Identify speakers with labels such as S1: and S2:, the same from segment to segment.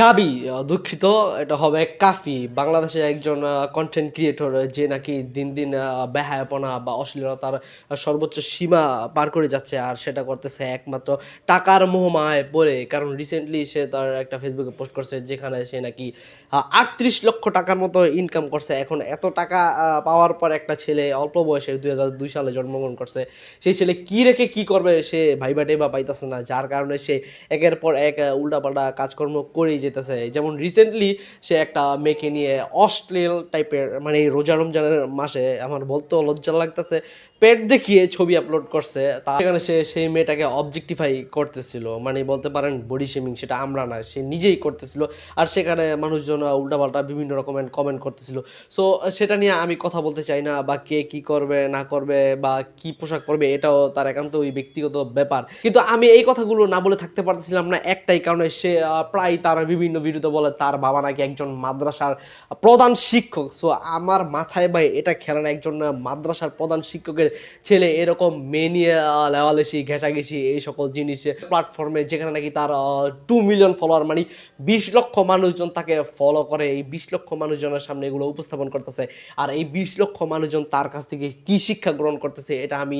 S1: গাবি দুঃখিত, এটা হবে কাফি, বাংলাদেশের একজন কন্টেন্ট ক্রিয়েটর যে নাকি দিন দিন বেহায়াপনা বা অশ্লীলতার সর্বোচ্চ সীমা পার করে যাচ্ছে আর সেটা করতেছে একমাত্র টাকার মোহমায় পড়ে। কারণ রিসেন্টলি সে তার একটা ফেসবুকে পোস্ট করছে যেখানে সে নাকি আটত্রিশ লক্ষ টাকার মতো ইনকাম করছে। এখন এত টাকা পাওয়ার পর একটা ছেলে অল্প বয়সে দুই হাজার দুই সালে জন্মগ্রহণ করছে। সেই ছেলে কি রেখে কি করবে সে ভাইবা টেবা পাইতেছে না। যার কারণে সে একের পর এক উল্টাপাল্টা কাজকর্ম করেই যেতেছে। যেমন রিসেন্টলি সে একটা মেয়েকে নিয়ে অশ্লীল টাইপের মানে এই রোজা রমজানের মাসে আমার বলতেও লজ্জা লাগতেছে। পেট দেখিয়ে ছবি আপলোড করছে। তা সেখানে সে সেই মেয়েটাকে অবজেক্টিফাই করতেছিল। মানে বলতে পারেন বডি শেমিং সেটা আমরা না, সে নিজেই করতেছিল। আর সেখানে মানুষজন উল্টাপাল্টা বিভিন্ন রকমের কমেন্ট করতেছিল। সো সেটা নিয়ে আমি কথা বলতে চাই না বা কে কি করবে, না করবে বা কি পোশাক পরবে, এটাও তার একান্ত ওই ব্যক্তিগত ব্যাপার। কিন্তু আমি এই কথাগুলো না বলে থাকতে পারতেছিলাম না একটাই কারণে সে প্রায় তার বিভিন্ন ভিডিওতে বলে তার বাবা নাকি একজন মাদ্রাসার প্রধান শিক্ষক। সো আমার মাথায় ভাই এটা খেলে না একজন মাদ্রাসার প্রধান শিক্ষকের ছেলে এরকম মেয়ে নিয়ে আহ, লেওয়ালেসি ঘেঁষাঘেঁষি এই সকল জিনিস প্ল্যাটফর্মে যেখানে নাকি তার টু মিলিয়ন ফলোয়ার মানে বিশ লক্ষ মানুষজন তাকে ফলো করে। এই বিশ লক্ষ মানুষজনের সামনে এগুলো উপস্থাপন করতেছে। আর এই বিশ লক্ষ মানুষজন তার কাছ থেকে কি শিক্ষা গ্রহণ করতেছে এটা আমি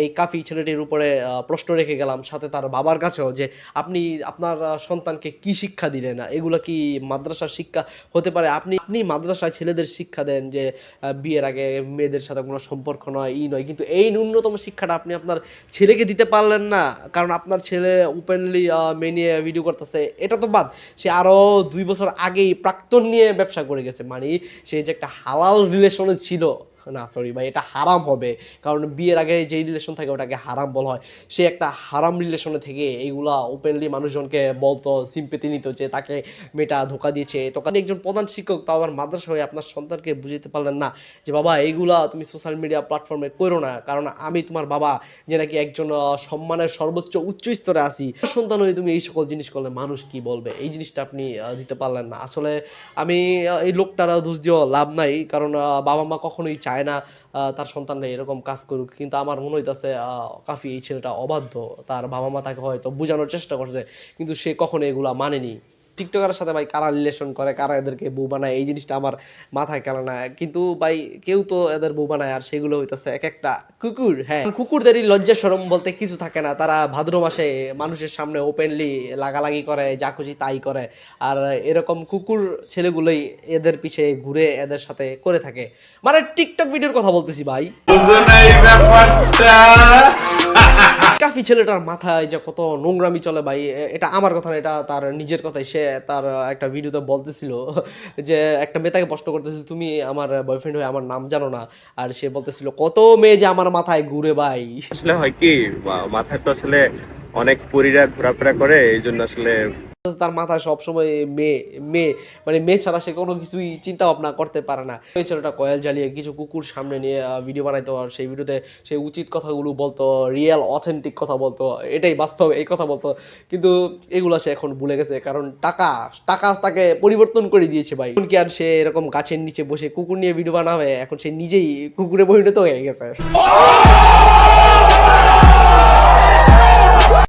S1: এই কাফি ছেলেটির উপরে প্রশ্ন রেখে গেলাম। সাথে তার বাবার কাছেও যে আপনি আপনার সন্তানকে কি শিক্ষা দিলেন? এগুলো কি মাদ্রাসার শিক্ষা হতে পারে? আপনি আপনি মাদ্রাসায় ছেলেদের শিক্ষা দেন যে বিয়ের আগে মেয়েদের সাথে কোনো সম্পর্ক নয়, ই নয়, কিন্তু এই ন্যূনতম শিক্ষাটা আপনি আপনার ছেলেকে দিতে পারলেন না, কারণ আপনার ছেলে ওপেনলি মেয়ে নিয়ে ভিডিও করতেছে, এটা তো বাদ। সে আরও দুই বছর আগেই প্রাক্তন নিয়ে ব্যবসা করে গেছে মানে সে যে একটা হালাল রিলেশনে ছিল। না সরি ভাই, এটা হারাম হবে। কারণ বিয়ের আগে যেই রিলেশন থাকে, ওটাকে হারাম বলা হয়। সে একটা হারাম রিলেশনে থেকে এইগুলা ওপেনলি মানুষজনকে বলতো সিম্পেতি নিত যে তাকে মেয়েটা ধোকা দিয়েছে। তখন একজন প্রধান শিক্ষক, তাও আবার মাদ্রাসা হয়ে আপনার সন্তানকে বুঝাতে পারলেন না যে, বাবা, এইগুলা তুমি সোশ্যাল মিডিয়া প্ল্যাটফর্মে করো না। কারণ আমি তোমার বাবা, যে নাকি একজন সম্মানের সর্বোচ্চ উচ্চ স্তরে আসি সন্তান হয়ে তুমি এই সকল জিনিস করলে মানুষ কি বলবে? এই জিনিসটা আপনি দিতে পারলেন না। আসলে আমি এই লোকটারা দোষ দিয়েও লাভ নাই। কারণ বাবা মা কখনোই চায় না আহ, তার সন্তানরা এরকম কাজ করুক। কিন্তু আমার মনে হইতেছে কাফি এই ছেলেটা অবাধ্য। তার বাবা মা তাকে হয়তো বোঝানোর চেষ্টা করছে কিন্তু সে কখনো এগুলা মানেনি। টিকটকারের সাথে ভাই কারা রিলেশন করে, কারা এদেরকে বউ বানায়, এই জিনিসটা আমার মাথায় কেন না। কিন্তু ভাই কেউ তো এদের বউ বানায় আর সেগুলো হইতেছে এক একটা কুকুর হ্যাঁ। কুকুরদেরই লজ্জা সরম বলতে কিছু থাকে না। তারা ভাদ্র মাসে মানুষের সামনে ওপেনলি লাগালাগি করে, যা খুশি তাই করে। আর এরকম কুকুর ছেলেগুলোই এদের পিছে ঘুরে এদের সাথে করে থাকে। মানে টিকটক ভিডিওর কথা বলতেছি ভাই। কাফি ছেলেটার মাথায় যে কত নোংরামি চলে ভাই এটা আমার কথা না, এটা তার নিজের কথাই। সে তার একটা ভিডিওতে বলতেছিল যে, একটা মেয়ে তাকে প্রশ্ন করতেছিল, তুমি আমার বয়ফ্রেন্ড হয়ে আমার নাম জানো না? আর সে বলতেছিল, কত মেয়ে যে আমার মাথায় ঘুরে ভাই?
S2: আসলে হয় কি মাথায় তো আসলে অনেক পরীরা ঘোরাফেরা করে এই জন্য আসলে
S1: তার মাথায় সবসময় মেয়ে মেয়ে মানে মেয়ে ছাড়া সে কোনো কিছুই চিন্তা ভাবনা করতে পারে না। ওই ছেলেটা কয়েল জ্বালিয়ে কিছু কুকুর সামনে নিয়ে ভিডিও বানাইতো আর সেই ভিডিওতে সে উচিত কথাগুলো বলতো রিয়েল অথেন্টিক কথা বলতো এটাই বাস্তব এই কথা বলতো। কিন্তু এগুলো সে এখন ভুলে গেছে কারণ টাকা টাকা তাকে পরিবর্তন করে দিয়েছে ভাই। এখন কি আর সে এরকম গাছের নিচে বসে কুকুর নিয়ে ভিডিও বানাবে এখন সে নিজেই কুকুরে পরিণত হয়ে গেছে।